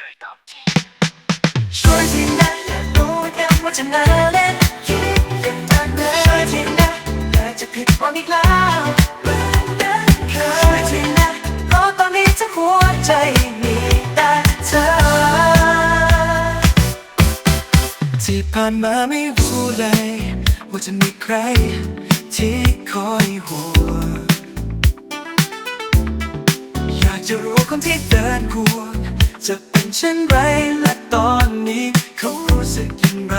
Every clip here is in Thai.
ช่วยตอบทีช่วยทีนะอยากรู้กันว่าจะน่าเล่นคิดกันตอนนั้นช่วยทีนะอยากจะผิดหวังอีกแล้วเหมือนนั้นเคยช่วยทีนะเพราะตอนนี้ทั้งหัวใจมีแต่เธอ ที่ผ่านมาไม่รู้เลย ว่าจะมีใคร ที่คอยห่วงอยากจะรู้คนที่เดินห่ เป็นเช่นไรและตอนนี้เขารู้สึกอย่างไร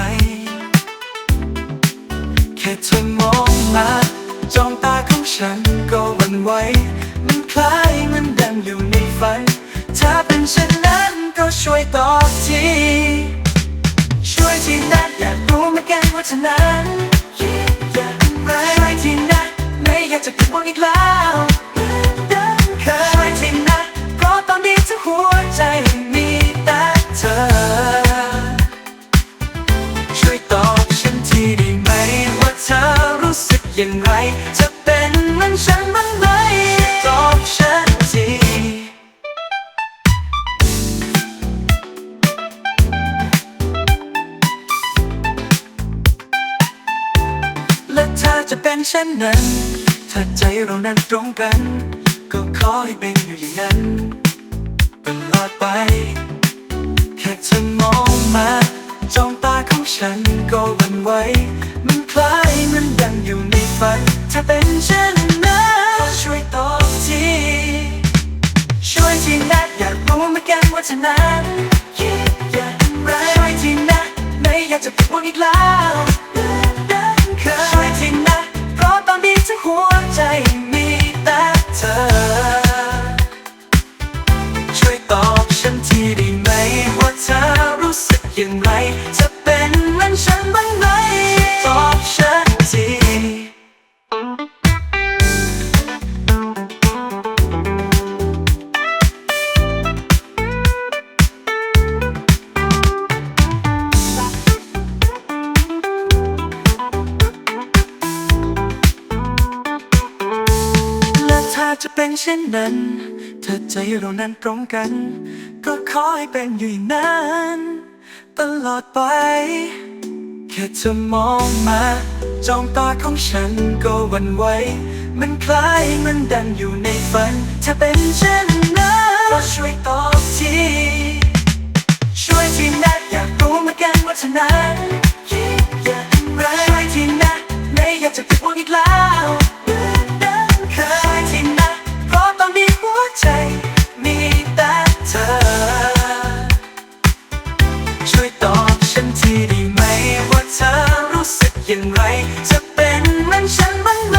แค่เธอมองมาจ้องตาของฉันก็หวันไหวมันคล้ายมันดังอยู่ในฝัน ถ้าเป็นเช่นนั้นก็ช่วยตอบที ช่วยทีนะอยากรู้เหมือนกันว่าเธอนั้นคิดอย่างไรช่วยทีนะไม่อยากจะผิดหวังอีกแล้ว อย่างไร จะเป็นเหมือนฉันบ้างไหมตอบฉันทีและถ้าจะเป็นเช่นนั้น ถ้าใจเรานั้นตรงกัน ก็ขอให้เป็นอยู่อย่างนั้นตลอดไป แค่เธอมองมาจ้องตาของฉันก็วันไหว ฝันถ้าเป็นเช่นนั้นช่วยตอบทีช่วยทีนะอยากรู้เหมือนกันว่าเธอนั้นคิดอย่างไรช่วยทีนะไม่อยากจะผิดหวังอีกแล้วเดิมเคยช่วยทีนะเพราะตอนนี้ทั้งหัวใจมีแต่เธอ ช่วยตอบฉันทีได้ไหมว่าเธอรู้สึกอย่างไรจะเป็นเหมือนฉันบ้างไหม จะเป็นเช่นนั้น ถ้าใจเรานั้นตรงกัน ก็ขอให้เป็นอยู่อย่างนั้น ตลอดไป แค่เธอมองมาจ้องตาของฉันก็วันไหวมันคล้ายมันดังอยู่ในฝัน ถ้าเป็นเช่นนั้นก็ช่วยตอบที ช่วยทีนะอยากรู้เหมือนกันว่าเธอนั้น่างไร จะเป็นเหมือนฉันบ้างไหม